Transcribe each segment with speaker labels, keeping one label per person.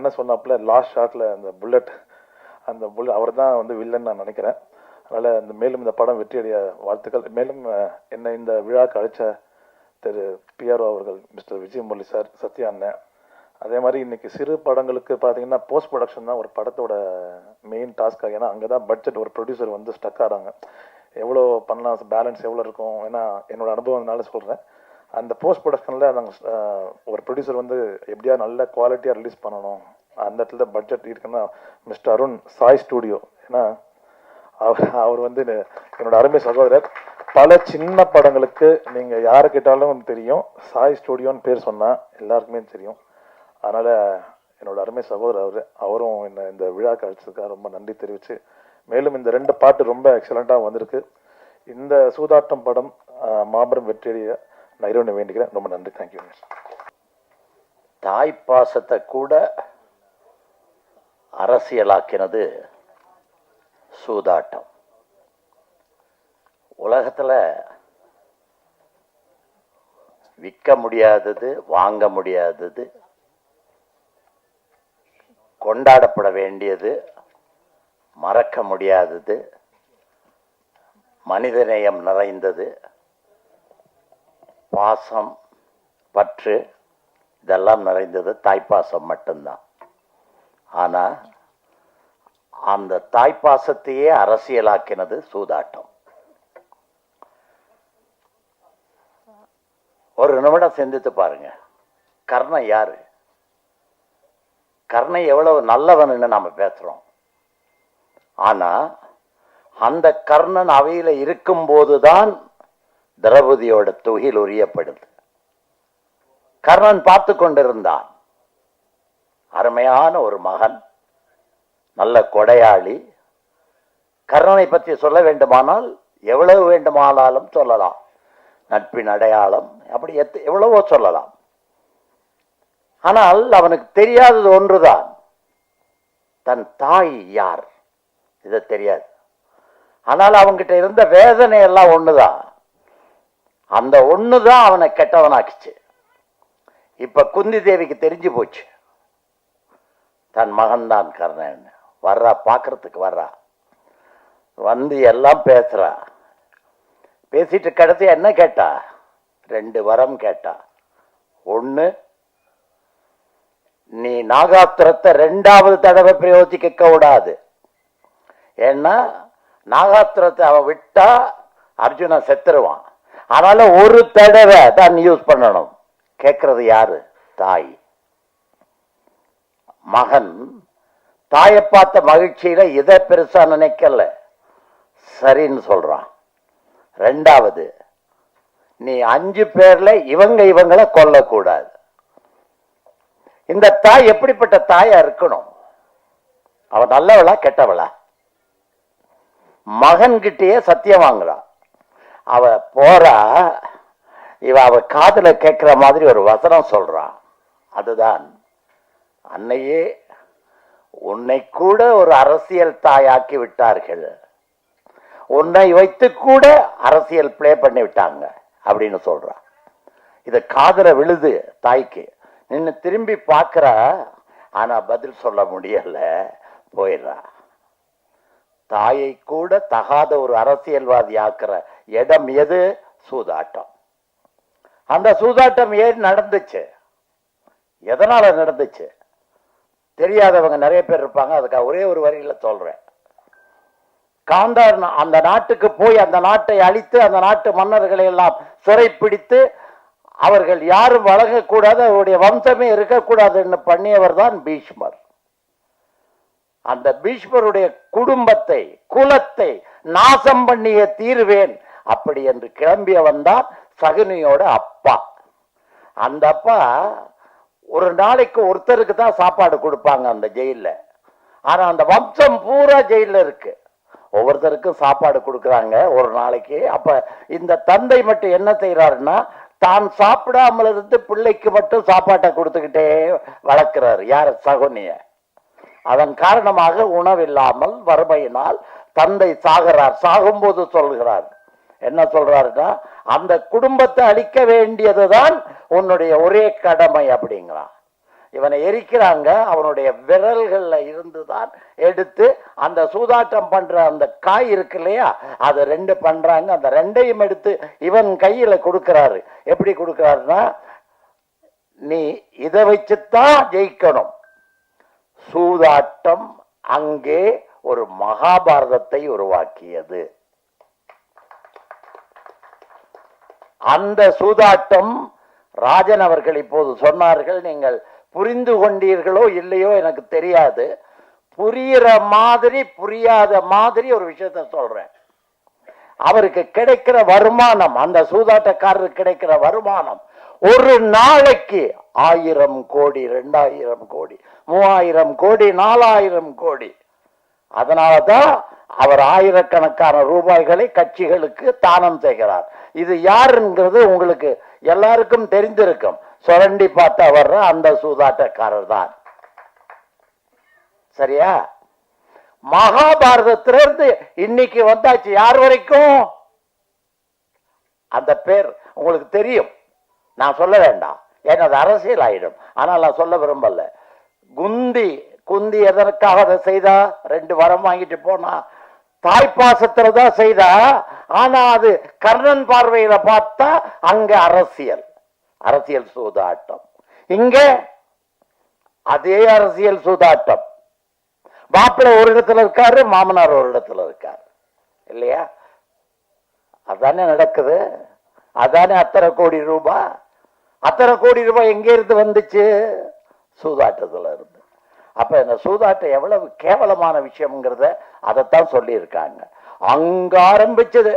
Speaker 1: அண்ணன் சொன்னாப்புல லாஸ்ட் ஷாட்ல அந்த புல்லட் அந்த புல் அவர் தான் வந்து வில்லன் நான் நினைக்கிறேன். அதனால் இந்த மேலும் இந்த படம் வெற்றியடைய வாழ்த்துக்கள். மேலும் என்னை இந்த விழாக்கு அழைச்ச திரு பிஆர்ஓ அவர்கள் மிஸ்டர் விஜய் முரளி சார் சத்யா அண்ணன். அதே மாதிரி இன்னைக்கு சிறு படங்களுக்கு பார்த்தீங்கன்னா போஸ்ட் ப்ரொடக்ஷன் தான் ஒரு படத்தோட மெயின் டாஸ்க்காக ஏன்னா அங்கே தான் பட்ஜெட் ஒரு ப்ரொடியூசர் வந்து ஸ்டக் ஆகிறாங்க எவ்வளோ பண்ணலாம் பேலன்ஸ் எவ்வளோ இருக்கும்? ஏன்னா என்னோட அனுபவம்னால சொல்கிறேன் அந்த போஸ்ட் ப்ரொடக்ஷனில் நாங்கள் ஒரு ப்ரொடியூசர் வந்து எப்படியா நல்ல குவாலிட்டியாக ரிலீஸ் பண்ணணும் அந்த இடத்துல பட்ஜெட் இருக்குன்னா மிஸ்டர் அருண் சாய் ஸ்டூடியோ ஏன்னா அவர் அவர் வந்து என்னோட அருமை சகோதரர் பல சின்ன படங்களுக்கு நீங்கள் யாரை கேட்டாலும் தெரியும் சாய் ஸ்டூடியோன்னு பேர் சொன்னால் எல்லாருக்குமே தெரியும். அதனால் என்னோட அருமை சகோதரர் அவர் அவரும் என்ன இந்த விழா கழிச்சதுக்காக ரொம்ப நன்றி தெரிவிச்சு மேலும் இந்த ரெண்டு பாட்டு ரொம்ப எக்ஸலண்ட்டாக வந்திருக்கு. இந்த சூதாட்டம் படம் மாபெரும் வெற்றியடைய நான் இறைவனை வேண்டிக்கிறேன் ரொம்ப நன்றி. தேங்க்யூ
Speaker 2: தாய் பாசத்தை கூட அரசியலாக்கினது சூதாட்டம். உலகத்துல விற்க முடியாதது வாங்க முடியாதது கொண்டாடப்பட வேண்டியது மறக்க முடியாதது மனிதநேயம் நிறைந்தது பாசம் பற்று இதெல்லாம் நிறைந்தது தாய்ப்பாசம் மட்டும்தான். ஆனா அந்த தாய்ப்பாசத்தையே அரசியலாக்கினது சூதாட்டம். ஒரு நிமிடம் சிந்தித்து பாருங்க. கர்ணன் யாரு? கர்ணன் எவ்வளவு நல்லவன்னு நாம பேசுறோம். ஆனா அந்த கர்ணன் அவையில இருக்கும்போதுதான் திரௌபதியோட துகில் உரியப்படுது. கர்ணன் பார்த்து கொண்டிருந்தான். அருமையான ஒரு மகன் நல்ல கொடையாளி. கர்ணனை பற்றி சொல்ல வேண்டுமானால் எவ்வளவு வேண்டுமானாலும் சொல்லலாம். நட்பின் அடையாளம் அப்படி எத்த- எவ்வளவோ சொல்லலாம். ஆனால் அவனுக்கு தெரியாதது ஒன்றுதான். தன் தாய் யார்? இதை தெரியாது. ஆனால் அவன்கிட்ட இருந்த வேதனை எல்லாம் ஒண்ணுதான். அந்த ஒண்ணுதான் அவனை கெட்டவனாக்குச்சு. இப்ப குந்தி தேவிக்கு தெரிஞ்சு போச்சு. தன் மகன்தான் கர்ணன். வர்றா பார்க்கறதுக்கு வர்றா. வந்து எல்லாம் பேசுறா. பேசிட்டு கடைசி என்ன கேட்டா? ரெண்டு வரம் கேட்டா. ஒன்னு நீ நாகாத்திரத்தை ரெண்டாவது தடவை பிரயோஜிக்க கூடாது. ஏன்னா நாகாத்திரத்தை அவன் விட்டா அர்ஜுனன் செத்துருவான். அதனால ஒரு தடவை தான் யூஸ் பண்ணணும். கேட்கறது யாரு? தாய். மகன். தாயை பார்த்த மகிழ்ச்சியில இதை பெருசா நினைக்கல. சரின்னு சொல்றான். ரெண்டாவது நீ அஞ்சு பேர்ல இவங்க இவங்கள கொல்லக்கூடாது. இந்த தாய் எப்படிப்பட்ட தாயா இருக்கணும்? அவன் நல்லவளா கெட்டவளா? மகன்கிட்டயே சத்தியம் வாங்கலாம் அவ போறா இவ அவ காதல கேட்கிற மாதிரி ஒரு வசனம் சொல்றான் அதுதான் அன்னையே உன்னை கூட ஒரு அரசியல் தாயாக்கி விட்டார்கள். உன்னை வைத்து கூட அரசியல் ப்ளே பண்ணி விட்டாங்க அப்படின்னு சொல்றான் இது காதல விழுது தாய்க்கு. நின்று திரும்பி பார்க்குறா ஆனா பதில் சொல்ல முடியல போயிடுறா. தாயை கூட தகாத ஒரு அரசியல்வாதி ஆக்குற இடம் எது? சூதாட்டம். அந்த சூதாட்டம் ஏன் நடந்துச்சு? எதனால நடந்துச்சு? தெரியாதவங்க நிறைய பேர் இருப்பாங்க. அதுக்காக ஒரே ஒரு வரியில சொல்றேன். காந்தார் அந்த நாட்டுக்கு போய் அந்த நாட்டை அழித்து அந்த நாட்டு மன்னர்களை எல்லாம் சிறைப்பிடித்து அவர்கள் யாரும் வழங்கக்கூடாது அவருடைய வம்சமே இருக்கக்கூடாதுன்னு பண்ணியவர் தான் பீஷ்மர். அந்த பீஷ்மருடைய குடும்பத்தை குலத்தை நாசம் பண்ணிய தீர்வேன். அப்படி என்று கிளம்பியவன் தான் சகுனியோட அப்பா. அந்த அப்பா ஒரு நாளைக்கு ஒருத்தருக்கு தான் சாப்பாடு கொடுப்பாங்க அந்த ஜெயிலில். ஆனா அந்த வம்சம் பூரா ஜெயிலில் இருக்கு. ஒவ்வொருத்தருக்கும் சாப்பாடு கொடுக்குறாங்க ஒரு நாளைக்கு. அப்ப இந்த தந்தை மட்டும் என்ன செய்யறாருன்னா தான் சாப்பிடாமல் இருந்து பிள்ளைக்கு மட்டும் சாப்பாட்டை கொடுத்துக்கிட்டே வளர்க்கிறாரு. யார்? சகுனியை. அதன் காரணமாக உணவில்லாமல் வறுமையினால் தந்தை சாகிறார். சாகும்போது சொல்கிறார். என்ன சொல்றாருன்னா அந்த குடும்பத்தை அழிக்க வேண்டியதுதான் உன்னுடைய ஒரே கடமை அப்படிங்கிறான் இவனை எரிக்கிறாங்க அவனுடைய விரல்கள்ல இருந்து தான் எடுத்து அந்த சூதாட்டம் பண்ற அந்த காய் இருக்கு இல்லையா அதை ரெண்டு பண்றாங்க அந்த ரெண்டையும் எடுத்து இவன் கையில கொடுக்கிறாரு. எப்படி கொடுக்கிறாருன்னா நீ இதை வச்சுத்தான் ஜெயிக்கணும். சூதாட்டம் அங்கே ஒரு மகாபாரதத்தை உருவாக்கியது. அந்த சூதாட்டம் ராஜன் அவர்கள் இப்போது சொன்னார்கள் நீங்கள் புரிந்து கொண்டீர்களோ இல்லையோ எனக்கு தெரியாது. புரியிற மாதிரி புரியாத மாதிரி ஒரு விஷயத்த சொல்றேன். அவருக்கு கிடைக்கிற வருமானம் அந்த சூதாட்டக்காரருக்கு கிடைக்கிற வருமானம் ஒரு நாளைக்கு ஆயிரம் கோடி ரெண்டாயிரம் கோடி மூவாயிரம் கோடி நாலாயிரம் கோடி. அதனால தான் அவர் ஆயிரக்கணக்கான ரூபாய்களை கட்சிகளுக்கு தானம் செய்கிறார். இது யாருங்கிறது உங்களுக்கு எல்லாருக்கும் தெரிந்திருக்கும். சுரண்டி பார்த்தா வர்ற அந்த சூதாட்டக்காரர் தான். சரியா? மகாபாரதத்திலிருந்து இன்னைக்கு வந்தாச்சு யார் வரைக்கும்? அந்த பேர் உங்களுக்கு தெரியும். நான் சொல்ல வேண்டாம். ஏன்னா அரசியல் ஆயிடும். ஆனால் நான் சொல்ல விரும்பல. குந்தி குந்தி எதற்காக அதை செய்தா? ரெண்டு வரம் வாங்கிட்டு போனா தாய்ப்பாசத்துல தான் செய்தா. ஆனா அது கர்ணன் பார்வையில பார்த்தா அங்க அரசியல் அரசியல் சூதாட்டம். இங்க அதே அரசியல் சூதாட்டம். மாப்பிள்ளை ஒரு இடத்துல இருக்காரு மாமனார் ஒரு இடத்துல இருக்காரு. இல்லையா? அதானே நடக்குது. அதானே அத்தனை கோடி ரூபாய்? அத்தனை கோடி ரூபாய் எங்க இருந்து வந்துச்சு? சூதாட்டத்துல இருந்து. அப்ப இந்த சூதாட்டம் எவ்வளவு கேவலமான விஷயம்ங்கிறத அதைத்தான் சொல்லியிருக்காங்க. அங்க ஆரம்பிச்சது.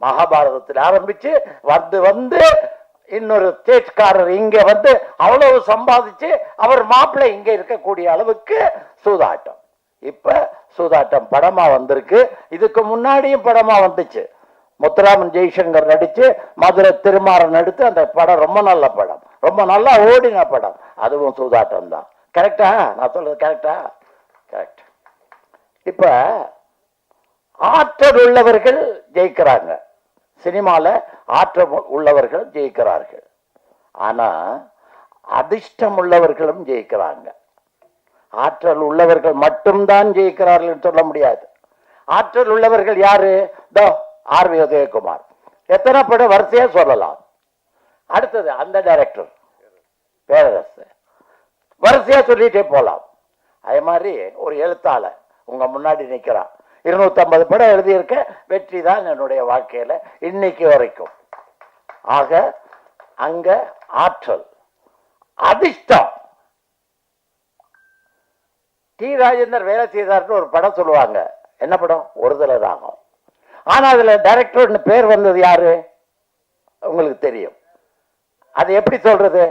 Speaker 2: மகாபாரதத்தில் ஆரம்பிச்சு வந்து வந்து இன்னொரு ஸ்டேட்காரர் இங்க வந்து அவ்வளவு சம்பாதிச்சு அவர் மாப்பிள்ளை இங்க இருக்கக்கூடிய அளவுக்கு சூதாட்டம். இப்ப சூதாட்டம் படமா வந்திருக்கு. இதுக்கு முன்னாடியும் படமா வந்துச்சு. முத்துராமன் ஜெய்சங்கர் நடிச்சு மதுரை திருமாறன் நடித்து அந்த படம் ரொம்ப நல்ல படம். ரொம்ப நல்லா ஓடின படம். அதுவும் சூதாட்டம் தான் கரெக்டா நான் சொல்றது கரெக்டா கரெக்ட் இப்ப ஆற்றல் உள்ளவர்கள் ஜெயிக்கிறாங்க. சினிமால ஆற்றல் உள்ளவர்கள் ஜெயிக்கிறார்கள். ஆனா அதிர்ஷ்டம் உள்ளவர்களும் ஜெயிக்கிறாங்க. ஆற்றல் உள்ளவர்கள் மட்டும்தான் ஜெயிக்கிறார்கள் சொல்ல முடியாது. ஆற்றல் உள்ளவர்கள் யாரு? தோ ஆர் வி உதயகுமார். எத்தனை படம் வரிசையாக சொல்லலாம். அடுத்தது அந்த டைரக்டர் பேரரசு. வரிசையா சொல்லிட்டே போலாம். அதே மாதிரி ஒரு எழுத்தாளர் உங்க முன்னாடி நிற்கிறான் இருநூத்தம்பது படம் எழுதியிருக்க வெற்றி தான் என்னுடைய வாழ்க்கையில இன்னைக்கு வரைக்கும். ஆக அங்க ஆற்றல் அதிர்ஷ்டம். டி ராஜேந்தர் வேலை செய்தார்னு ஒரு படம் சொல்லுவாங்க. என்ன படம்? ஒருதலை ராகம். ஆனா அதுல டைரக்டர்னு பேர் வந்தது யாரு? உங்களுக்கு தெரியும். அது எப்படி சொல்றது?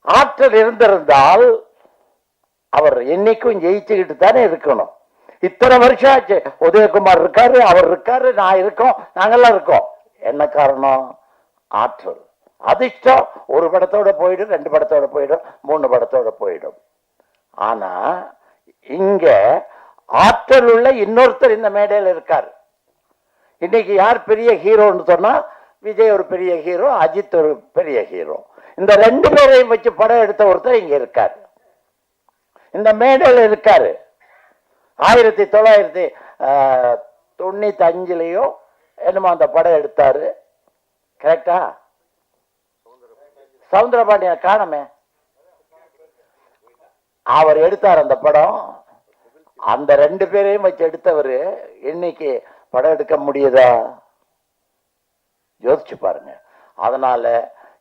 Speaker 2: ஆற்றல் இருந்திருந்தால் அவர் என்னைக்கும் ஜெயிச்சுக்கிட்டு தானே இருக்கணும். இத்தனை வருஷம் ஆச்சு. உதயகுமார் இருக்காரு அவர் இருக்காரு நான் இருக்கோம் நாங்கெல்லாம் இருக்கோம். என்ன காரணம்? ஆற்றல். அதிர்ஷ்டம். ஒரு படத்தோட போயிடும் ரெண்டு படத்தோட போயிடும் மூணு படத்தோட போயிடும். ஆனா இங்க ஆற்றல் உள்ள இன்னொருத்தர் இந்த மேடையில் இருக்கார். இன்னைக்கு யார் பெரிய ஹீரோன்னு சொன்னா விஜய் ஒரு பெரிய ஹீரோ அஜித் ஒரு பெரிய ஹீரோ. இந்த ரெண்டு பேரையும் வச்சு படம் எடுத்த ஒருத்தர் இங்க இருக்காரு. இந்த மேடையில் இருக்காரு. ஆயிரத்தி தொள்ளாயிரத்தி ஆஹ், தொண்ணூத்தி அஞ்சுலயோ என்னமோ அந்த படம் எடுத்தாரு. கரெக்டா சவுந்தரபாண்டியன் காணமே. அவர் எடுத்தார் அந்த படம். அந்த ரெண்டு பேரையும் வச்சு எடுத்தவர் இன்னைக்கு படம் எடுக்க முடியுதா? யோசிச்சு பாருங்க. அதனால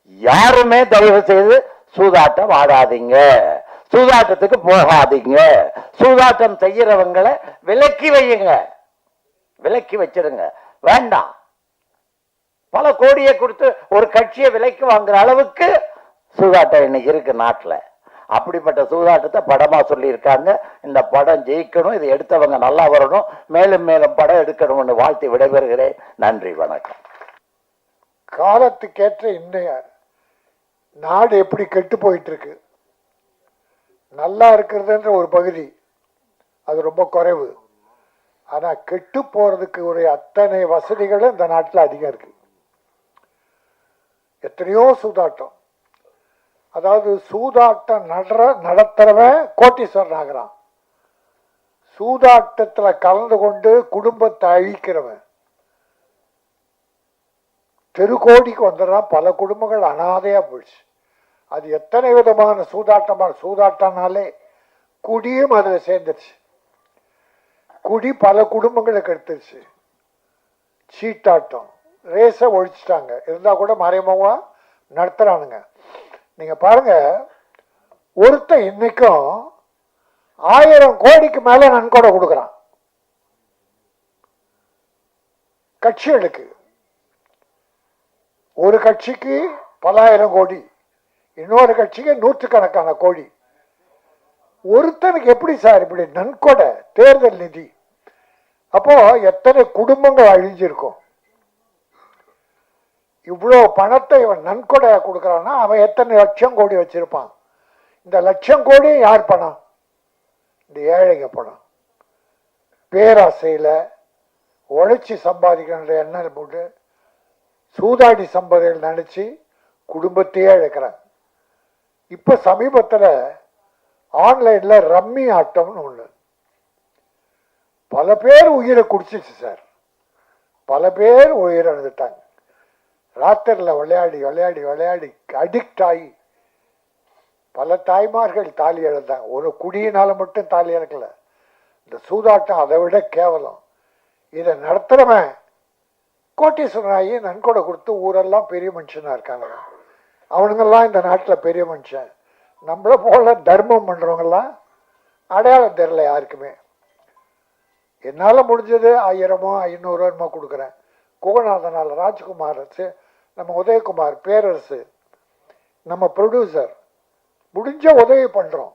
Speaker 2: யாருமே தயவு செய்து சூதாட்டம் ஆடாதீங்க. சூதாட்டத்துக்கு போகாதீங்க. சூதாட்டம் செய்யறவங்களை விலக்கி வையுங்க. விலக்கி வச்சிருங்க. வேண்டாம். பல கோடியை கொடுத்து ஒரு கட்சியை விலைக்கு வாங்குற அளவுக்கு சூதாட்டம் இன்னைக்கு இருக்கு நாட்டுல. அப்படிப்பட்ட சூதாட்டத்தை படமா சொல்லியிருக்காங்க. இந்த படம் ஜெயிக்கணும் இதை எடுத்தவங்க நல்லா வரணும் மேலும் மேலும் படம் எடுக்கணும்னு வாழ்த்து விடைபெறுகிறேன். நன்றி வணக்கம்.
Speaker 3: காலத்துக்கேற்ற இன்றைய நாடு எப்படி கெட்டு போயிட்டு இருக்கு நல்லா இருக்கிறதுன்ற ஒரு பகுதி. அது ரொம்ப குறைவு. ஆனால் கெட்டு போகிறதுக்கு ஒரு அத்தனை வசதிகளும் இந்த நாட்டில் அதிகம் இருக்கு. எத்தனையோ சூதாட்டம். அதாவது சூதாட்டம் நடுற நடத்துறவன் கோட்டீஸ்வரன் ஆகிறான். சூதாட்டத்தில் கலந்து கொண்டு குடும்பத்தை அழிக்கிறவன். தெருக்கோடிக்கு வந்துடுறான். பல குடும்பங்கள் அனாதையாக போயிடுச்சு. அது எத்தனை விதமான சூதாட்டமான சூதாட்டம்னாலே குடியும் அதில் சேர்ந்துருச்சு. குடி பல குடும்பங்களுக்கு எடுத்துருச்சு. சீட்டாட்டம் ரேஸை ஒழிச்சிட்டாங்க. இருந்தால் கூட மறைமுகமாக நடத்துகிறானுங்க நீங்கள் பாருங்க ஒருத்தன் இன்னைக்கும் ஆயிரம் கோடிக்கு மேலே நன்கொடை கொடுக்குறான். கட்சிகளுக்கு. ஒரு கட்சிக்கு பலாயிரம் கோடி. இன்னொரு கட்சிக்கு நூற்றுக்கணக்கான கோடி ஒருத்தனுக்கு எப்படி சார் இப்படி நன்கொடை தேர்தல் நிதி? அப்போ எத்தனை குடும்பங்கள் அழிஞ்சிருக்கும்? இவ்வளோ பணத்தை இவன் நன்கொடையாக கொடுக்குறான்னா அவன் எத்தனை லட்சம் கோடி வச்சிருப்பான்? இந்த லட்சம் கோடி யார் பணம்? இந்த ஏழைங்க பணம். பேராசையில் உழைச்சி சம்பாதிக்கணுன்ற எண்ணம் போட்டு சூதாடி சம்பாதிகள் நினச்சி குடும்பத்தையே இழக்கிறாங்க இப்போ சமீபத்தில் ஆன்லைனில் ரம்மி ஆட்டம்னு ஒன்று பல பேர் உயிரை குடிச்சிச்சு சார் பல பேர் உயிரை எழுந்துட்டாங்க ராத்திரில விளையாடி விளையாடி விளையாடி அடிக்ட் ஆகி பல தாய்மார்கள் தாலி இழந்தாங்க. ஒரு குடியினால மட்டும் தாலி இழக்கல இந்த சூதாட்டம் அதை விட கேவலம். இதை நடத்துறவன் கோட்டீஸ்வரனாகி நன்கொடை கொடுத்து ஊரெல்லாம் பெரிய மனுஷனாக இருக்காங்க. அவனுங்கெல்லாம் இந்த நாட்டில் பெரிய மனுஷன். நம்மளை போல தர்மம் பண்ணுறவங்கெல்லாம் அடையாளம் தெரில யாருக்குமே. என்னால் முடிஞ்சது ஆயிரமோ ஐநூறோ என்னமோ கொடுக்குறேன். குகநாதனால் ராஜ்குமார் அரசு நம்ம உதயகுமார் பேரரசு நம்ம ப்ரொடியூசர் முடிஞ்ச உதவி பண்ணுறோம்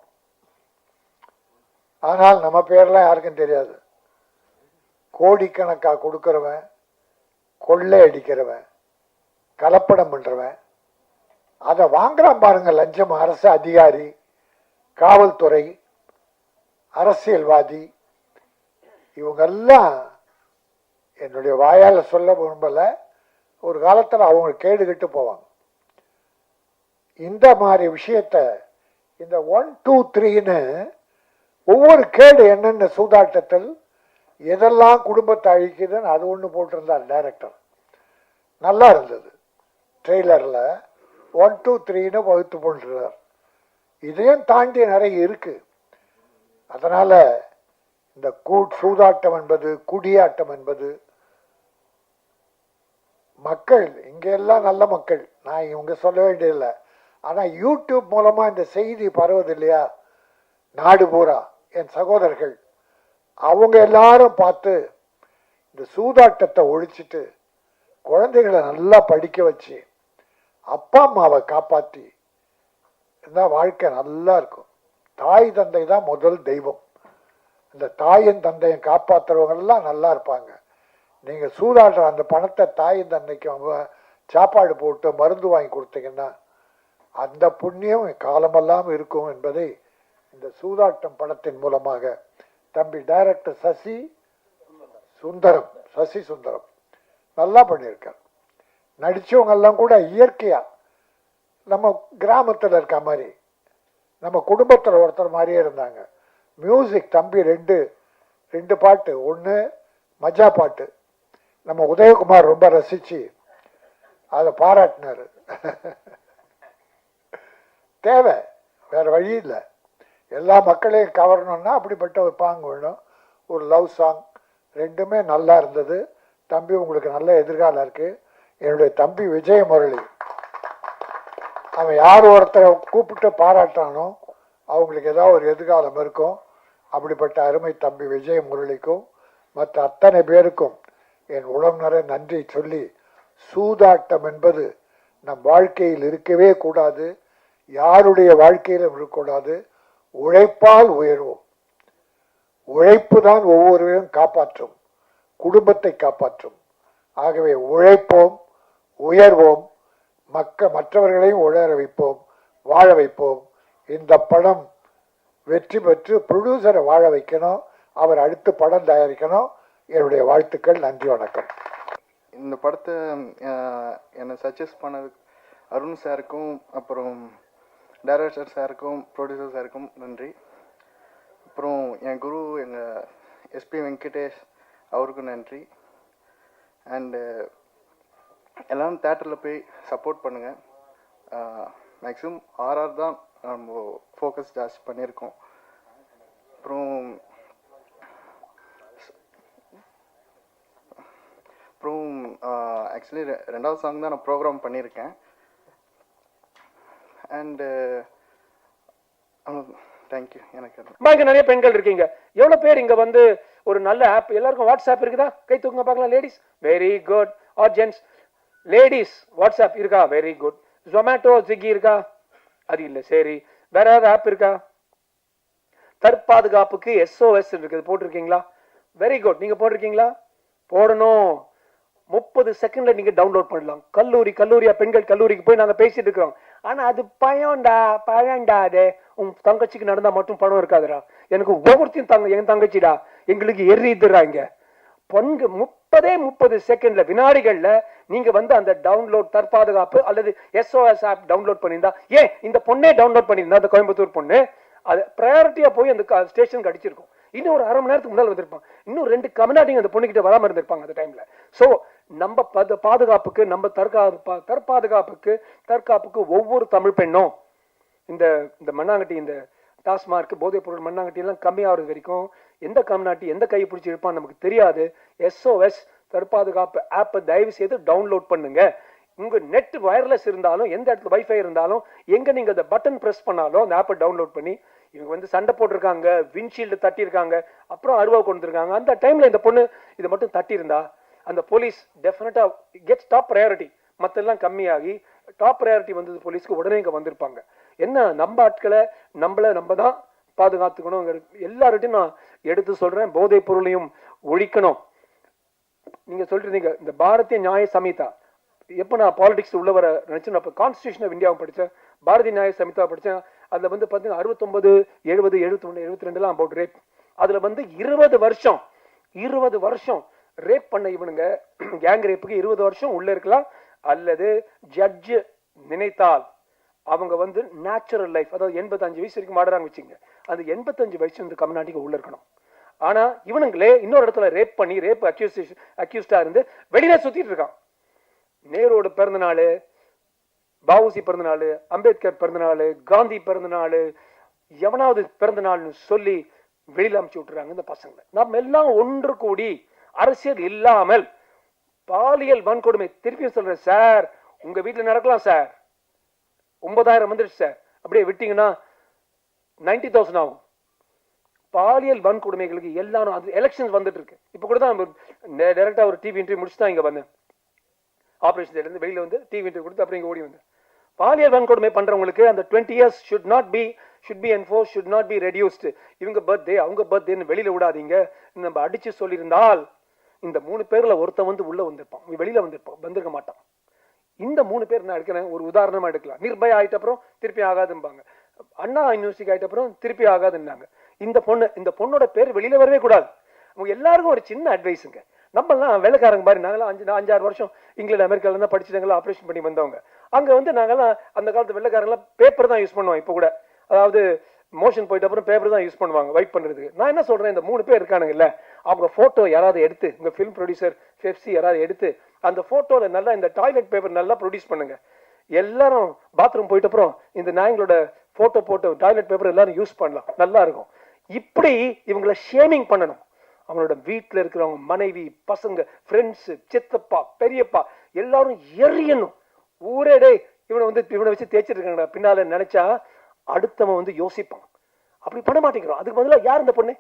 Speaker 3: ஆனால் நம்ம பேரெலாம் யாருக்கும் தெரியாது. கோடிக்கணக்காக கொடுக்குறவன் கொள்ளை அடிக்கிறவன் கலப்படம் பண்ணுறவன் அதை வாங்குறான் பாருங்க லஞ்சம். அரசு அதிகாரி காவல்துறை அரசியல்வாதி. இவங்கெல்லாம் என்னுடைய வாயால் சொல்ல விரும்பல. ஒரு காலத்தில் அவங்க கேடுகிட்டு போவாங்க. இந்த மாதிரி விஷயத்த இந்த ஒன் டூ த்ரீன்னு ஒவ்வொரு கேடு என்னென்ன சூதாட்டத்தில் எதெல்லாம் குடும்பத்தை அழிக்குதுன்னு அது ஒன்று போட்டிருந்தார் டைரக்டர் நல்லா இருந்தது. ட்ரெய்லரில் ஒன் டூ த்ரீன்னு வகுத்து போட்டுருந்தார் இதையும் தாண்டி நிறைய இருக்கு. அதனால இந்த கூ சூதாட்டம் என்பது குடியாட்டம் என்பது மக்கள் இங்கெல்லாம் நல்ல மக்கள். நான் இவங்க சொல்ல வேண்டியதில்லை. ஆனால் யூடியூப் மூலமாக இந்த செய்தி பரவுது இல்லையா? நாடு பூரா என் சகோதரர்கள். அவங்க எல்லாரும் பார்த்து இந்த சூதாட்டத்தை ஒழிச்சிட்டு குழந்தைகளை நல்லா படிக்க வச்சு அப்பா அம்மாவை காப்பாற்றி இருந்தால் வாழ்க்கை நல்லா இருக்கும். தாய் தந்தை தான் முதல் தெய்வம். இந்த தாயும் தந்தையும் காப்பாற்றுறவங்கெல்லாம் நல்லா இருப்பாங்க. நீங்கள் சூதாடுற அந்த பணத்தை தாயும் தந்தைக்கு அவங்க சாப்பாடு போட்டு மருந்து வாங்கி கொடுத்தீங்கன்னா அந்த புண்ணியம் காலமெல்லாம் இருக்கும் என்பதை இந்த சூதாட்டம் படத்தின் மூலமாக தம்பி டைரக்டர் சசி சுந்தரம் சசி சுந்தரம் நல்லா பண்ணியிருக்கார். நடித்தவங்கெல்லாம் கூட இயற்கையாக நம்ம கிராமத்தில் இருக்க மாதிரி நம்ம குடும்பத்தில் ஒருத்தர் மாதிரியே இருந்தாங்க. மியூசிக் தம்பி ரெண்டு ரெண்டு பாட்டு. ஒன்று மஜா பாட்டு. நம்ம உதயகுமார் ரொம்ப ரசித்து அதை பாராட்டினார். தேவை வேறு வழி இல்லை. எல்லா மக்களையும் கவரணும்னா அப்படிப்பட்ட ஒரு பாங்கு வேணும். ஒரு லவ் சாங். ரெண்டுமே நல்லா இருந்தது. தம்பி உங்களுக்கு நல்ல எதிர்காலம் இருக்குது என்னுடைய தம்பி விஜய முரளி அவன் யார் ஒருத்தரை கூப்பிட்டு பாராட்டானோ அவங்களுக்கு ஏதாவது ஒரு எதிர்காலம் இருக்கும். அப்படிப்பட்ட அருமை தம்பி விஜய முரளிக்கும் மற்ற அத்தனை பேருக்கும் என் உளம் நன்றி சொல்லி சூதாட்டம் என்பது நம் வாழ்க்கையில் இருக்கவே கூடாது யாருடைய வாழ்க்கையிலும் இருக்கக்கூடாது உழைப்பால் உயர்வோம். உழைப்பு தான் ஒவ்வொருவரையும் காப்பாற்றும் குடும்பத்தை காப்பாற்றும். ஆகவே உழைப்போம் உயர்வோம் மக்க மற்றவர்களையும் உழற வைப்போம் வாழ வைப்போம். இந்த படம் வெற்றி பெற்று ப்ரொடியூசரை வாழ வைக்கணும் அவர் அடுத்து படம் தயாரிக்கணும். என்னுடைய வாழ்த்துக்கள் நன்றி வணக்கம்.
Speaker 4: இந்த படத்தை என்னை சஜஸ்ட் பண்ணது அருண் சாருக்கும் அப்புறம் டைரக்டர் சாருக்கும் ப்ரொடியூசர் சாருக்கும் நன்றி. அப்புறம் என் குரு எங்கள் எஸ்பி வெங்கடேஷ் அவருக்கும் நன்றி. அண்டு எல்லாரும் தேட்டரில் போய் சப்போர்ட் பண்ணுங்கள் மேக்ஸிமம் ஆர்ஆர் தான் நம்ம ஃபோக்கஸ் ஜாஸ்தி பண்ணியிருக்கோம். அப்புறம் அப்புறம் ஆக்சுவலி ரெண்டாவது சாங் தான் நான் ப்ரோக்ராம் பண்ணியிருக்கேன். அண்டு தேங்க்யூ எனக்கு அது
Speaker 5: நிறைய பெண்கள் இருக்கீங்க. எவ்வளோ பேர் இங்கே வந்து ஒரு நல்ல ஆப் எல்லாருக்கும் வாட்ஸ்அப் இருக்குதா? கை தூக்குங்க பார்க்கலாம் ladies very good or gents ladies WhatsApp இருக்கா? வெரி குட் ஜொமேட்டோ ஸ்விக்கி இருக்கா? அது இல்ல சரி. வேற ஏதாவது ஆப் இருக்கா? தற்பாதுகாப்புக்கு எஸ்ஓஎஸ் இருக்குது. போட்டிருக்கீங்களா? வெரி குட் நீங்க போட்டிருக்கீங்களா? போடணும். முப்பது செகண்ட்ல நீங்க டவுன்லோட் பண்ணலாம். கல்லூரி கல்லூரியா? பெண்கள் கல்லூரிக்கு போய் நாங்க பேசிட்டு இருக்கிறோம். ஆனா அது பயம்டா பழம்டா அது உன் தங்கச்சிக்கு நடந்தா மட்டும் பணம் இருக்காதுடா. எனக்கு ஒவ்வொருத்தையும் தங்க என் தங்கச்சிடா. எங்களுக்கு எரியுதுடா இங்க. பொண்கு முப்பதே முப்பது செகண்ட்ல வினாடிகள்ல நீங்க வந்து அந்த டவுன்லோட் தற்பாதுகாப்பு அல்லது எஸ்ஓஎஸ் ஆப் டவுன்லோட் பண்ணியிருந்தா ஏன் இந்த பொண்ணே டவுன்லோட் பண்ணியிருந்தா அந்த கோயம்புத்தூர் பொண்ணு? அது ப்ரையாரிட்டியா போய் அந்த ஸ்டேஷனுக்கு அடிச்சிருக்கும். இன்னும் ஒரு அரை மணி நேரத்துக்கு முன்னால் வந்திருப்பாங்க இன்னும் ரெண்டு கமனாட்டிங்க அந்த பொண்ணுகிட்ட வராம இருந்திருப்பாங்க அந்த டைம்ல சோ நம்ம பாதுகாப்புக்கு நம்ம தற்காப்பு தற்பாதுகாப்புக்கு தற்காப்புக்கு ஒவ்வொரு தமிழ் பெண்ணும் இந்த இந்த மண்ணாங்கட்டி இந்த டாஸ்மார்க் போதைப் பொருள் மண்ணாங்கட்டி எல்லாம் கம்மியாகிறது வரைக்கும் எந்த கம்நாட்டி எந்த கையை பிடிச்சி இருப்பான்னு நமக்கு தெரியாது. எஸ்ஓஎஸ் தற்பாதுகாப்பு ஆப்பை தயவு செய்து டவுன்லோட் பண்ணுங்க. உங்க நெட் வயர்லெஸ் இருந்தாலும் எந்த இடத்துல வைஃபை இருந்தாலும் எங்க நீங்க அந்த பட்டன் ப்ரெஸ் பண்ணாலும் அந்த ஆப்பை டவுன்லோட் பண்ணி இவங்க வந்து சண்டை போட்டிருக்காங்க விண்ட்ஷீல்டு தட்டியிருக்காங்க அப்புறம் அருவா கொண்டிருக்காங்க. அந்த டைம்ல இந்த பொண்ணு இதை மட்டும் தட்டியிருந்தா அந்த போலீஸ் டெஃபினட்டா கெட்ஸ் டாப் ப்ரையாரிட்டி மற்றெல்லாம் கம்மியாகி டாப் ப்ரையாரிட்டி வந்தது போலீஸ்க்கு உடனே இங்கே வந்திருப்பாங்க. என்ன நம்ம ஆட்களை நம்மள நம்ம தான் பாதுகாத்துக்கணும். எல்லார்ட்டையும் நான் எடுத்து சொல்றேன் போதைப் பொருளையும் ஒழிக்கணும். நீங்க சொல்றீங்க இந்த பாரதிய நியாய சமிதா எப்போ நான் பாலிடிக்ஸ் உள்ள வர நினைச்சேன் அப்போ கான்ஸ்டியூஷன் ஆஃப் இந்தியாவும் படித்தேன் பாரதிய நியாய சமிதா படித்தேன் அதில் வந்து பார்த்தீங்கன்னா அறுபத்தொம்பது எழுபது எழுபத்தொன்று எழுபத்தி ரெண்டுலாம் அபவுட் ரேப் அதில் வந்து இருபது வருஷம் இருபது வருஷம் ரேப் பண்ண இவனுங்க கேங் ரேப்புக்கு இருபது வருஷம் உள்ளே இருக்கலாம் அல்லது ஜட்ஜ் நினைத்தால். அவங்க வந்து நேச்சுரல் லைஃப் அதாவது எண்பத்தஞ்சு வயசு வரைக்கும் ஆடுறாங்க வச்சுங்க. அந்த எண்பத்தஞ்சு வயசு வந்து கம்நாட்டிக்கு உள்ள இருக்கணும். ஆனா இவனுங்களே இன்னொரு இடத்துல ரேப் பண்ணி ரேப் அக்யூசேஷன் அக்யூஸ்டா இருந்து வெளியில சுத்திட்டு இருக்கான். நேரோட பிறந்த நாள் பாவுசி பிறந்த நாள் அம்பேத்கர் பிறந்த நாள் காந்தி பிறந்த நாள் எவனாவது பிறந்த நாள்னு சொல்லி வெளியில அமுச்சு விட்டுறாங்க இந்த பசங்களை. நம்ம எல்லாம் ஒன்று கூடி அரசியல் இல்லாமல் பாலியல் வன்கொடுமை. திருப்பியும் சொல்றேன் சார் உங்க வீட்டுல நடக்கலாம் சார். ஒன்பதாயிரம் வந்துடுச்சு சார். அப்படியே விட்டீங்கன்னா நைன்டி தௌசண்ட் ஆகும். பாலியல் வன்கொடுமைகளுக்கு எல்லாரும் அது எலெக்ஷன்ஸ் வந்துட்டு இருக்கு. இப்போ கூட தான் டேரெக்டாக ஒரு டிவி இன்டர்வியூ முடிச்சு தான் இங்கே வந்தேன். ஆப்ரேஷன் இருந்து வெளியில் வந்து டிவி இன்டர்வியூ கொடுத்து அப்புறம் இங்கே ஓடி வந்தேன். பாலியல் வன்கொடுமை பண்ணுறவங்களுக்கு அந்த twenty years should not be should be enforce should not be reduced இவங்க பர்த்டே அவங்க பர்த்டேன்னு வெளியில் விடாதீங்க. நம்ம அடித்து சொல்லியிருந்தால் இந்த மூணு பேரில் ஒருத்தன் வந்து உள்ளே வந்திருப்பான். வெளியில் வந்திருப்பான். வந்திருக்க மாட்டான். இந்த மூணு பேர் நான் எடுக்கிறேன். ஒரு உதாரணமா எடுக்கலாம். நிர்பயா ஆயிட்ட அப்புறம் திருப்பி ஆகாதும்பாங்க. அண்ணா யூனிவர்சிட்டி ஆயிட்ட அப்புறம் திருப்பி ஆகாதுன்னாங்க. இந்த பொண்ணு இந்த பொண்ணோட பேர் வெளியில வரவே கூடாது. அவங்க எல்லாருக்கும் ஒரு சின்ன அட்வைஸுங்க நம்மலாம் வேலைக்காரங்க மாதிரி நாங்களாம் அஞ்சு அஞ்சாறு வருஷம் இங்கிலாந்து அமெரிக்கால இருந்தா படிச்சுட்டாங்களா ஆப்ரேஷன் பண்ணி வந்தவங்க. அங்க வந்து நாங்கெல்லாம் அந்த காலத்து வெள்ளைக்காரங்களாம் பேப்பர் தான் யூஸ் பண்ணுவோம் இப்போ கூட. அதாவது மோஷன் போயிட்ட அப்புறம் பேப்பர் தான் யூஸ் பண்ணுவாங்க வைட் பண்ணுறதுக்கு நான் என்ன சொல்கிறேன் இந்த மூணு பேர் இருக்கானுங்கல்ல அவங்க ஃபோட்டோ யாராவது எடுத்து உங்கள் ஃபிலிம் ப்ரொடியூசர் ஃபெப்சி யாராவது எடுத்து அந்த ஃபோட்டோவில் நல்லா இந்த டாய்லெட் பேப்பர் நல்லா ப்ரொடியூஸ் பண்ணுங்கள் எல்லாரும் பாத்ரூம் போயிட்ட அப்புறம் இந்த நாயங்களோட ஃபோட்டோ போட்டோ டாய்லெட் பேப்பர் எல்லாரும் யூஸ் பண்ணலாம். நல்லா இருக்கும். இப்படி இவங்களை ஷேமிங் பண்ணணும். அவங்களோட வீட்டில் இருக்கிறவங்க மனைவி பசங்க ஃப்ரெண்ட்ஸு சித்தப்பா பெரியப்பா எல்லாரும் எரியணும். ஊரே டே இவனை வந்து இவனை வச்சு தேய்ச்சிட்டு இருக்காங்கடா பின்னால் நினச்சா அடுத்தவன் வந்து யோசிப்பான். அப்படி பண்ண மாட்டேங்கிறோம். அதுக்கு பதிலாக யார் இந்த பொண்ணு?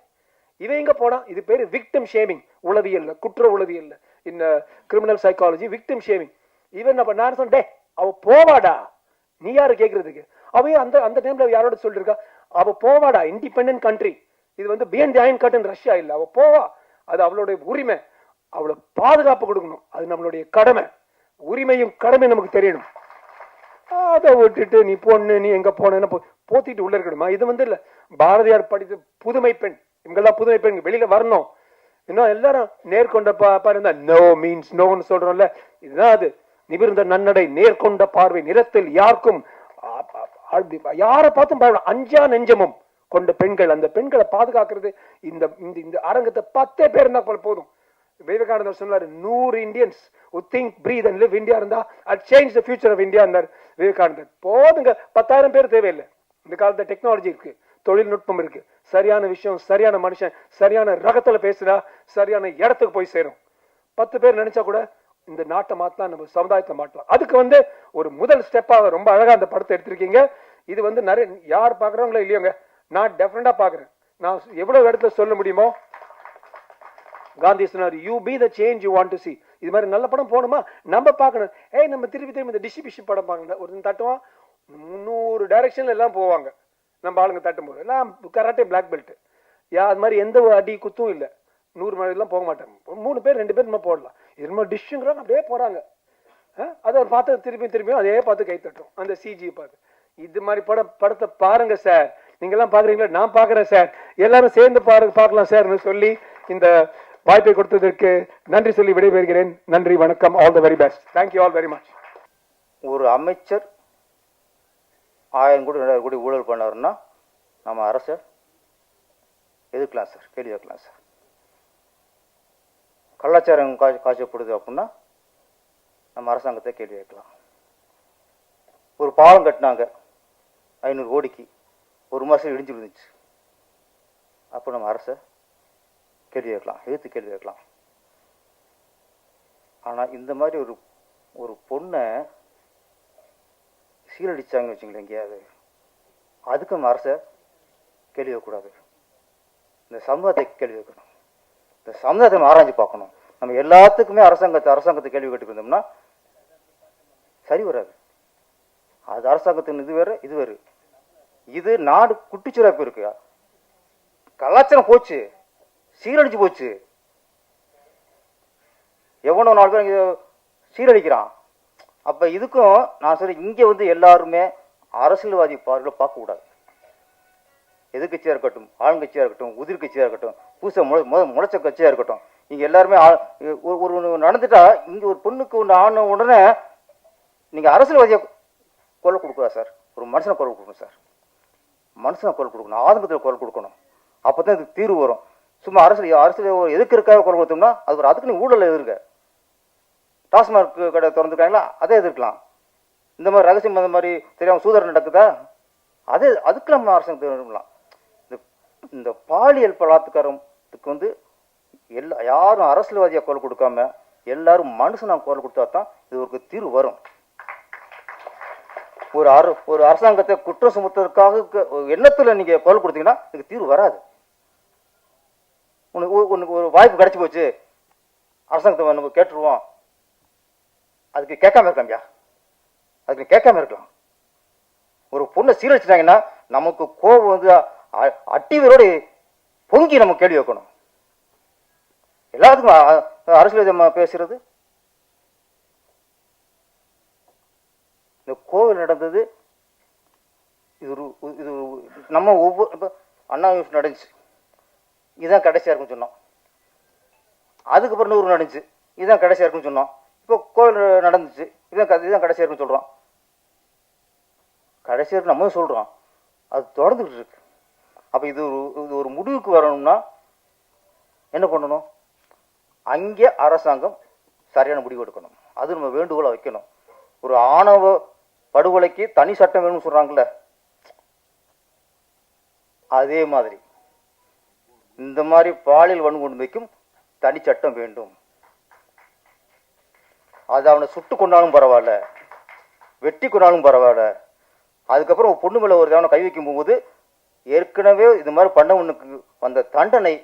Speaker 5: இவன் எங்க போனா? இது பேரு விக்டம் ஷேமிங் உளவியல் குற்ற உளவியல் இந்த கிரிமினல் சைக்காலஜி விக்டம் ஷேமிங் இவன் நான் பண்ண சொன்னே அவ போவாடா. நீ யாரு கேட்கறதுக்கு அவன் அந்த அந்த டைம்ல யாரோட சொல்லிருக்கா? அவ போவாடா. இண்டிபெண்டன்ட் கண்ட்ரி இது வந்து பிஎன் அயன் கட்டன் ரஷ்யா இல்ல. அவ போவா. அது அவளுடைய உரிமை. அவளை பாதுகாப்பு கொடுக்கணும். அது நம்மளுடைய கடமை. உரிமையும் கடமை நமக்கு தெரியணும். அதை விட்டுட்டு நீ பொண்ணு நீ எங்க போனேன்னு போ- போத்திட்டு உள்ள இருக்கணுமா? இது வந்து இல்ல பாரதியார் படித்த புதுமை பெண். இவங்கெல்லாம் புதுமை பெண் வெளியில வரணும். இன்னும் எல்லாரும் நேர்கொண்ட பா பாருந்தா நோ மீன்ஸ் நோன்னு சொல்றோம்ல. இதுதான் அது. நிமிர்ந்த நன்னடை நேர்கொண்ட பார்வை நிறத்தில் யாருக்கும் யாரை பார்த்தும் அஞ்சா நெஞ்சமும் கொண்ட பெண்கள். அந்த பெண்களை பாதுகாக்கிறது இந்த இந்த இந்த அரங்கத்தை பத்தே பேர் இருந்தா போல போதும். விவேகானந்தர் சொன்னாரு நூறு Indians think breathe and live India இருந்தா at change the future of India இருந்தார் விவேகானந்தர். போதுங்க பத்தாயிரம் பேர் தேவையில்லை. இந்த காலத்துல டெக்னாலஜி இருக்கு. தொழில்நுட்பம் இருக்கு. சரியான விஷயம் சரியான மனுஷன் சரியான ரகத்துல பேசுறா சரியான இடத்துக்கு போய் சேரும். பத்து பேர் நினைச்சா கூட இந்த நாட்டை மாத்தலாம் நம்ம சமுதாயத்தை மாற்றலாம் அதுக்கு வந்து ஒரு முதல் ஸ்டெப்பாக ரொம்ப அழகா அந்த படத்தை எடுத்திருக்கீங்க. இது வந்து நிறைய யார் பார்க்குறவங்களோ இல்லையோங்க நான் டெஃபரெண்டாக பாக்குறேன் நான் எவ்வளவு இடத்துல சொல்ல முடியுமோ? காந்தி சொன்னார் you be the change you want to see இது மாதிரி நல்ல படம் போகணுமா? நம்ம பார்க்கணும். ஏய் நம்ம திருப்பி திரும்பி இந்த டிஷி பிஷி படம் பார்க்கணும். ஒரு தட்டுவான் முந்நூறு டைரக்ஷன்ல எல்லாம் போவாங்க. நம்ம ஆளுங்க தட்டும் போது எல்லாம் கராட்டே பிளாக் பெல்ட் யா அது மாதிரி எந்த ஒரு அடி குத்தும் இல்லை. நூறு மணிலாம் எல்லாம் போக மாட்டாங்க. மூணு பேர் ரெண்டு பேர் நம்ம போடலாம். இது டிஷ்ஷுங்கிறாங்க அப்படியே போகிறாங்க அதை பார்த்து திருப்பி திரும்பியும் அதே பார்த்து கை தட்டும் அந்த சிஜி பார்த்து. இது மாதிரி படம் படத்தை பாருங்க சார். நீங்கள்லாம் பார்க்குறீங்களா? நான் பார்க்குறேன் சார். எல்லாரும் சேர்ந்து பாரு பார்க்கலாம் சார்னு சொல்லி இந்த வாய்ப்பை கொடுத்ததற்கு நன்றி சொல்லி விடைபெறுகிறேன். நன்றி வணக்கம். All the very best thank you all very much
Speaker 6: ஒரு அமைச்சர் ஆயிரம் கோடி ரெண்டாயிரம் கோடி ஊழல் பண்ணாருன்னா நம்ம அரசை எதிர்க்கலாம் சார் கேள்வி கேட்கலாம் சார். கலாச்சாரம் கா காய்ச்சப்படுது அப்படின்னா நம்ம அரசாங்கத்தை கேள்வி கேட்கலாம் ஒரு பாலம் கட்டினாங்க ஐநூறு கோடிக்கு. ஒரு மாதம் இடிஞ்சு விழுந்துச்சு. அப்போ நம்ம அரசை கேள்வி கேட்கலாம் எதிர்த்து கேள்வி கேட்கலாம் ஆனால் இந்த மாதிரி ஒரு ஒரு பொண்ணை சீரடிச்சாங்கன்னு வச்சுங்களேன் எங்கேயாவது. அதுக்கு நம்ம அரசை கேள்வி வைக்கக்கூடாது. இந்த சமூகத்தை கேள்வி வைக்கணும். இந்த சமுதாயத்தை நம்ம ஆராய்ஞ்சு பார்க்கணும். நம்ம எல்லாத்துக்குமே அரசாங்கத்தை அரசாங்கத்தை கேள்வி கேட்டு சரி வராது. அது அரசாங்கத்தின் இது வேறு இது வேறு. இது நாடு குட்டிச்சுரப்பு இருக்கு கலாச்சாரம் போச்சு. சீரழிச்சு போச்சு. எவ்வளோ நாள் பேர் சீரழிக்கிறான். அப்ப இதுக்கும் நான் சொல்லி இங்க வந்து எல்லாருமே அரசியல்வாதி பார்வையில் பார்க்க கூடாது. எதிர்கட்சியா இருக்கட்டும் ஆளுங்கட்சியா இருக்கட்டும் உதிர்கட்சியா இருக்கட்டும் பூச முளை முத- முளைச்ச கட்சியா இருக்கட்டும் இங்க எல்லாருமே ஒரு ஒரு நடந்துட்டா இங்க ஒரு பொண்ணுக்கு ஒன்று ஆன உடனே நீங்க அரசியல்வாதியை குரல் கொடுக்கூடாது சார்? ஒரு மனுஷனை குரல் கொடுக்கணும் சார். மனுஷனை குரல் கொடுக்கணும் ஆதங்கத்தில் குரல் கொடுக்கணும். அப்போ தான் இதுக்கு தீர்வு வரும். சும்மா அரசியல் அரசியல் எதுக்கு இருக்காக குரல் கொடுத்தோம்னா அது ஒரு அதுக்கு நீ ஊழல் எதிர்க்க. டாஸ்மாக் கடை திறந்துருக்காங்களா? அதே எதிர்க்கலாம். இந்த மாதிரி ரகசியம் அந்த மாதிரி தெரியாமல் சூதரம் நடக்குதா? அதே அதுக்கு நம்ம அரசாங்கம் திரும்பலாம் இந்த இந்த பாலியல் பலாத்காரத்துக்கு வந்து எல்லா யாரும் அரசியல்வாதியாக குரல் கொடுக்காம எல்லாரும் மனுஷனா குரல் கொடுத்தா தான் இது ஒரு தீர்வு வரும். ஒரு அர ஒரு அரசாங்கத்தை குற்றம் சுமத்துறதுக்காக எண்ணத்தில் நீங்கள் குரல் கொடுத்தீங்கன்னா இதுக்கு தீர்வு வராது. உனக்கு உனக்கு ஒரு வாய்ப்பு கிடச்சி போச்சு. அரசாங்கத்தை நம்ம கேட்டுருவோம். அதுக்கு கேட்காம இருக்கலாம்யா அதுக்கு கேட்காம இருக்கலாம். ஒரு பொண்ணை சீரழிச்சிட்டாங்கன்னா நமக்கு கோபம் வந்து அ- அட்டிவரோடு பொங்கி நம்ம கேள்வி வைக்கணும். எல்லாத்துக்கும் அரசியல் பேசுறது? இந்த கோவில் நடந்தது இது ஒரு இது நம்ம ஒவ்வொரு இப்போ அண்ணா யூனிவர்சிட்டி நடந்துச்சு. இதுதான் கடைசியாக இருக்குன்னு சொன்னோம். அதுக்கப்புறம் நூறு நடந்துச்சு. இதுதான் கடைசியாக இருக்குன்னு சொன்னோம். இப்போ கோவில் நடந்துச்சு. இதுதான் க- இதுதான் கடைசியர்னு சொல்கிறோம் கடைசியர் நம்ம சொல்கிறோம் அது தொடர்ந்துகிட்டு இருக்கு. அப்ப இது ஒரு இது ஒரு முடிவுக்கு வரணும்னா என்ன பண்ணணும்? அங்கே அரசாங்கம் சரியான முடிவு எடுக்கணும். அது நம்ம வேண்டுகோளை வைக்கணும். ஒரு ஆணவ படுகொலைக்கு தனி சட்டம் வேணும்னு சொல்றாங்கல்ல. அதே மாதிரி இந்த மாதிரி பாலியல் வன்கொடுமைக்கும் தனி சட்டம் வேண்டும். அது அவனை சுட்டு கொண்டாலும் பரவாயில்ல வெட்டி கொண்டாலும் பரவாயில்ல. அதுக்கப்புறம் ஒரு பொண்ணு மேலே ஒரு அவனை கை வைக்கும் போது ஏற்கனவே இது மாதிரி பண்ணவனுக்கு வந்த தண்டனை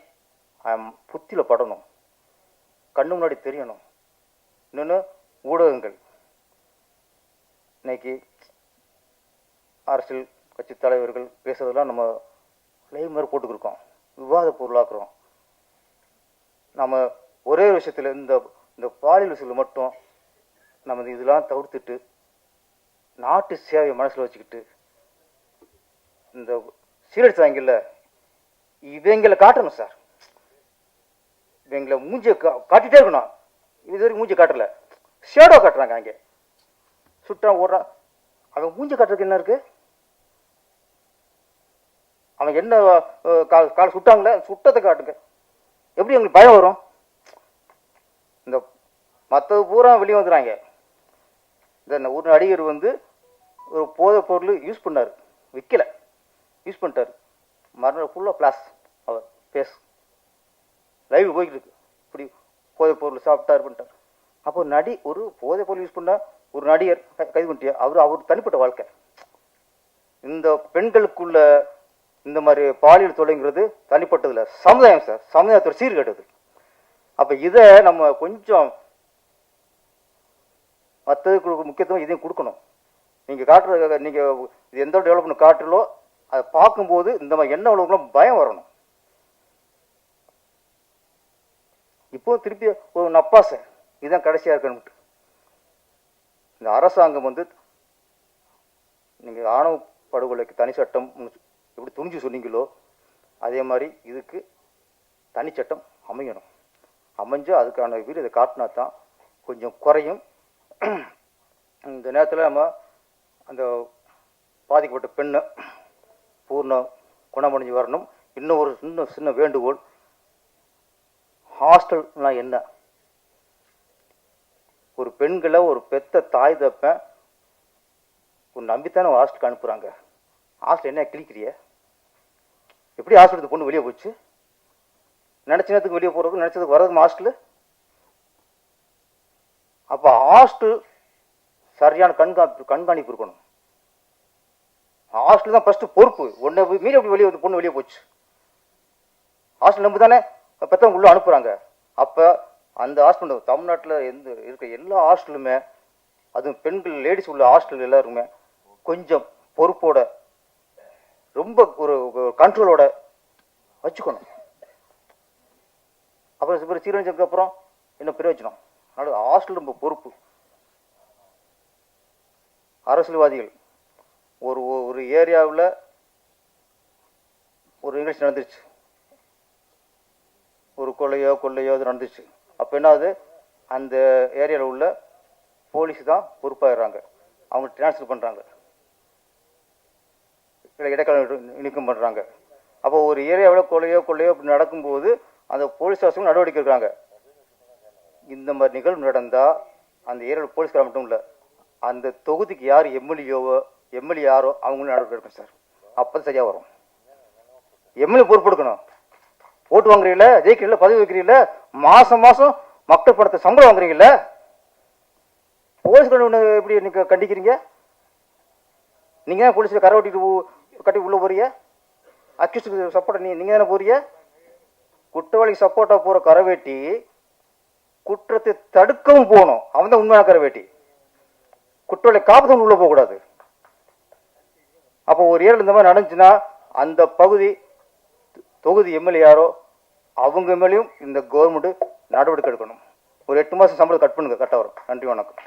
Speaker 6: புத்தியில் படணும். கண்ணு முன்னாடி தெரியணும். இன்னொன்று ஊடகங்கள். இன்னைக்கு அரசியல் கட்சி தலைவர்கள் பேசுறதெல்லாம் நம்ம லைவ் மாதிரி போட்டுக்கிருக்கோம். விவாத பொருளாக்குறோம். நம்ம ஒரே விஷயத்துல இந்த இந்த பாலியல் விஷயத்தில் மட்டும் நமது இதெல்லாம் தவிர்த்துட்டு நாட்டு சேவையை மனசுல வச்சுக்கிட்டு இந்த சீரழிச்சாங்கல்ல இவங்களை காட்டணும் சார். இவங்களை மூஞ்சியை கா- காட்டிகிட்டே இருக்கணும். இது வரைக்கும் மூஞ்சி காட்டல. ஷேடோ காட்டுறாங்க அங்கே. சுட்டான் ஓடுறான். அவன் மூஞ்சி காட்டுறதுக்கு என்ன இருக்கு? அவன் என்ன அஹ், கால் கால் சுட்டாங்களே சுட்டத்தை காட்டுங்க. எப்படி எங்களுக்கு பயம் வரும்? இந்த மற்றது பூரா வெளியே வந்துடுறாங்க. இந்த ஒரு நடிகர் வந்து ஒரு போதை பொருள் யூஸ் பண்ணார். விற்கல யூஸ் பண்ணிட்டாரு. மறுநாள் ஃபுல்லாக பிளாஸ் அவர் பேஸ் லைவ் போய்கிட்டு இருக்கு. இப்படி போதை பொருள் சாப்பிட்டார் பண்ணிட்டார். அப்போ நடி ஒரு போதைப் பொருள் யூஸ் பண்ணால் ஒரு நடிகர் கைது பண்ணிட்டியா? அவர் அவர் தனிப்பட்ட வாழ்க்கை. இந்த பெண்களுக்குள்ள இந்த மாதிரி பாலியல் தொலைங்கிறது தனிப்பட்டதில்ல. சமுதாயம் சார் சமுதாயத்தோட சீர்கேட்டது அப்போ இதை நம்ம கொஞ்சம் மற்றது முக்கியத்துவம் இதையும் கொடுக்கணும். நீங்கள் காட்டுற நீங்கள் இது எந்த டெவலப்மெண்ட் காட்டுறோ அதை பார்க்கும்போது இந்த மாதிரி என்ன உலகம் பயம் வரணும். இப்போ திருப்பி ஒரு நப்பாசை இதுதான் கடைசியாக இருக்கணும் இந்த அரசாங்கம் வந்து நீங்கள் ஆணவ படுகொலைக்கு தனி சட்டம் எப்படி துணிஞ்சு சொன்னீங்களோ அதே மாதிரி இதுக்கு தனிச்சட்டம் அமையணும். அமைஞ்சு அதுக்கான வீடு இதை காட்டினா தான் கொஞ்சம் குறையும். இந்த நேரத்தில் நம்ம அந்த பாதிக்கப்பட்ட பெண்ணு பூர்ண குணமடைஞ்சு வரணும். இன்னும் ஒரு சின்ன சின்ன வேண்டுகோள். ஹாஸ்டல்னா என்ன? ஒரு பெண்களை ஒரு பெத்த தாய் தப்பேன் ஒரு நம்பித்தானே ஹாஸ்டலுக்கு அனுப்புகிறாங்க ஹாஸ்டல் என்ன கிழிக்கிறிய? எப்படி ஹாஸ்டல் இந்த பொண்ணு வெளியே போச்சு? நினச்ச நேரத்துக்கு வெளியே போகிறதுக்கு நினச்சதுக்கு வர்றதுக்கு ஹாஸ்டலு? அப்போ ஹாஸ்டல் சரியான கண்காணிப்பு கண்காணிப்பு இருக்கணும். ஹாஸ்டல் தான் ஃபர்ஸ்ட் பொறுப்பு. ஒன்றை மீறி அப்படி வெளியே வந்து பொண்ணு வெளியே போச்சு. ஹாஸ்டல் நம்பி தானே பெற்றவங்க உள்ளே அனுப்புகிறாங்க அப்ப அந்த ஹாஸ்டல் தமிழ்நாட்டில் எந்த இருக்க எல்லா ஹாஸ்டலுமே அதுவும் பெண்கள் லேடிஸ் உள்ள ஹாஸ்டல் எல்லாருமே கொஞ்சம் பொறுப்போட ரொம்ப ஒரு கண்ட்ரோலோட வச்சுக்கணும். அப்புறம் சில சீரழிஞ்சதுக்கு அப்புறம் என்ன பிரயோஜனம். அதனால ஹாஸ்டல் ரொம்ப பொறுப்பு. அரசியல்வாதிகள். ஒரு ஒரு ஏரியாவில் ஒரு நிகழ்ச்சி நடந்துருச்சு. ஒரு கொள்ளையோ கொள்ளையோ அது நடந்துச்சு அப்போ என்னது அந்த ஏரியாவில் உள்ள போலீஸ் தான் பொறுப்பாயிடுறாங்க. அவங்க டிரான்ஸ்ஃபர் பண்ணுறாங்க இல்லை இடைக்கால நீக்கம் பண்ணுறாங்க அப்போ ஒரு ஏரியாவில் கொள்ளையோ கொள்ளையோ அப்படி நடக்கும்போது அந்த போலீஸ் அரசும் நடவடிக்கை இருக்கிறாங்க இந்த மாதிரி நிகழ்வு நடந்தால் அந்த ஏரியாவில் போலீஸ்கார மட்டும் இல்லை அந்த தொகுதிக்கு யார் எம்எல்ஏவோ எம்எல்ஏ யாரோ அவங்களும் நடவடிக்கை எடுக்கணும் சார். அப்போ சரியாக வரும். எம்எல்ஏ பொறுப்பெடுக்கணும் ஓட்டு வாங்குறீங்கள ஜெயிக்கிறீங்கள பதவி வைக்கிறீங்கள மாதம் மாதம் மக்கள் படத்தை சம்பளம் வாங்குறீங்கல்ல போலீஸ் எப்படி நீங்கள் கண்டிக்கிறீங்க? நீங்கள் தான் போலீஸில் கரை ஓட்டிட்டு கட்டி உள்ளே போறீங்க? அக்யூஸ்டுக்கு சப்போர்ட் நீ நீங்கள் தானே போறீங்க? குற்றவாளிக்கு சப்போர்ட்டாக போகிற கரை வெட்டி குற்றத்தை தடுக்கவும் போகணும். அவன் தான் உண்மையான கரவேட்டி குற்றவாளி காப்பதும் உள்ள போகக்கூடாது. அப்போ ஒரு ஏழு இந்த மாதிரி நடந்துச்சுன்னா அந்த பகுதி தொகுதி எம்எல்ஏ யாரோ அவங்க மேலேயும் இந்த கவர்மெண்ட் நடவடிக்கை எடுக்கணும். ஒரு எட்டு மாசம் சம்பளம் கட் பண்ணுங்க கரெக்டாக வரும். நன்றி வணக்கம்.